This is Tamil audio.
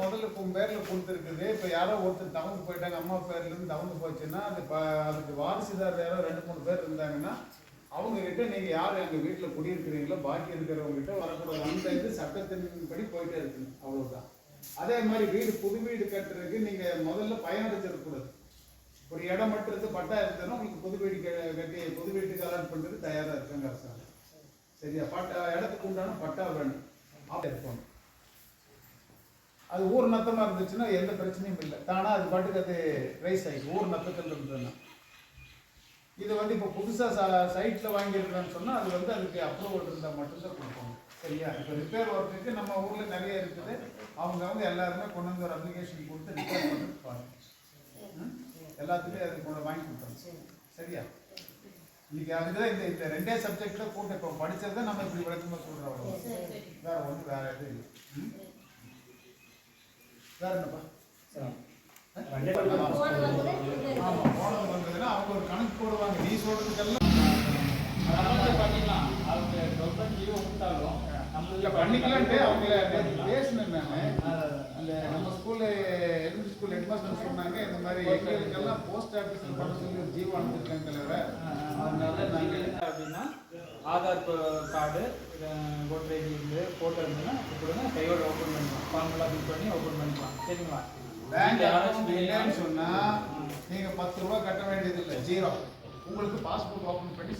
முதல்ல இப்போ பேர்ல கொடுத்துருக்குது. இப்போ யாரோ ஒருத்தர் தவந்து போயிட்டாங்க. அம்மா பேர்ல இருந்து தவந்து போச்சுன்னா அது அதுக்கு வாரிசுதார் யாரோ ரெண்டு மூணு பேர் இருந்தாங்கன்னா அவங்க கிட்ட நீங்க யார் எங்க வீட்டுல குடியிருக்கிறீங்களோ பாக்கி இருக்கிறவங்க கிட்ட வரக்கூடாது. அந்த இது சட்டத்தின்படி போயிட்டே இருக்கணும் அவ்வளவுதான். அதே மாதிரி வீடு புது வீடு கட்டுறதுக்கு நீங்க முதல்ல பயனடைச்சிடக்கூடாது ஒரு இடம் மட்டும் இருந்து பட்டா இருந்ததுன்னா உங்களுக்கு புது வீடு கட்டி புது வீட்டுக்கு அலாட் பண்றது தயாரா இருக்காங்க அரசாங்கம். சரியா? பட்டா இடத்துக்கு உண்டான பட்டா வேணும். அப்படி இருக்கணும் அது ஊர் நத்தமா இருந்துச்சுன்னா எந்த பிரச்சனையும் இல்லை. தானா அது பாட்டுக்கு அது ரைஸ் ஆகிடும் ஊர் நத்தத்தில் இருந்ததுன்னா. இது வந்து இப்போ புதுசாக சைட்டில் வாங்கியிருக்கிறேன்னு சொன்னால் அது வந்து அதுக்கு அப்ரூவல் இருந்தால் மட்டும்தான் கொடுப்பாங்க. சரியா? இப்போ ரிப்பேர் ஒர்க்குக்கு நம்ம ஊரில் நிறைய இருக்குது. அவங்க அவங்க எல்லாருமே கொண்டு வந்து ஒரு அப்ளிகேஷன் கொடுத்து ரிப்பேர் பண்ணிட்டு பாருங்க. ம்? எல்லாத்துலேயும் அது கொண்டு வாங்கி கொடுத்தாங்க சரியா? இன்னைக்கு அதுதான் இந்த இந்த ரெண்டே சப்ஜெக்ட்ல கூட்ட இப்போ படிச்சதை நம்ம இப்படி விளக்கமாக சொல்கிறோம் அவ்வளோ வேற ஒன்றும் வேற எதுவும் இல்லை. ம்? வேற என்னப்பா? ஆமா போனது வந்ததுன்னா அவங்க ஒரு கணக்கு போடுவாங்க. நீ சொல்றதுக்கெல்லாம் இல்ல பண்ணிக்கலான்ட்டு அவங்கள பேசினேன் நானு. அந்த நம்ம ஸ்கூல்ல எலிமெண்ட்ரி ஸ்கூல் ஹெட்மாஸ்டர் சொன்னாங்க இந்த மாதிரி எங்களுக்கெல்லாம் போஸ்ட் ஆஃபீஸ்ல பண்ண சொல்லி ஒரு ஜீவோ அனுப்பிச்சிருக்காங்க தலைவர. அதனால நாங்க அப்படின்னா ஆதார் கார்டு ஓட்டர் ஐடி இருந்து ஃபோட்டோ இருந்ததுன்னா கொடுங்க. கையோட ஓப்பன் பண்ணிக்கலாம். ஃபார்முலா ஃபில் பண்ணி ஓப்பன் பண்ணிக்கலாம். சரிங்களா? பேங்க் யாராச்சும் இல்லைன்னு சொன்னா நீங்க பத்து ரூபா கட்ட வேண்டியது இல்லை ஜீரோ உங்களுக்கு பாஸ்புக் ஓபன் பண்ணி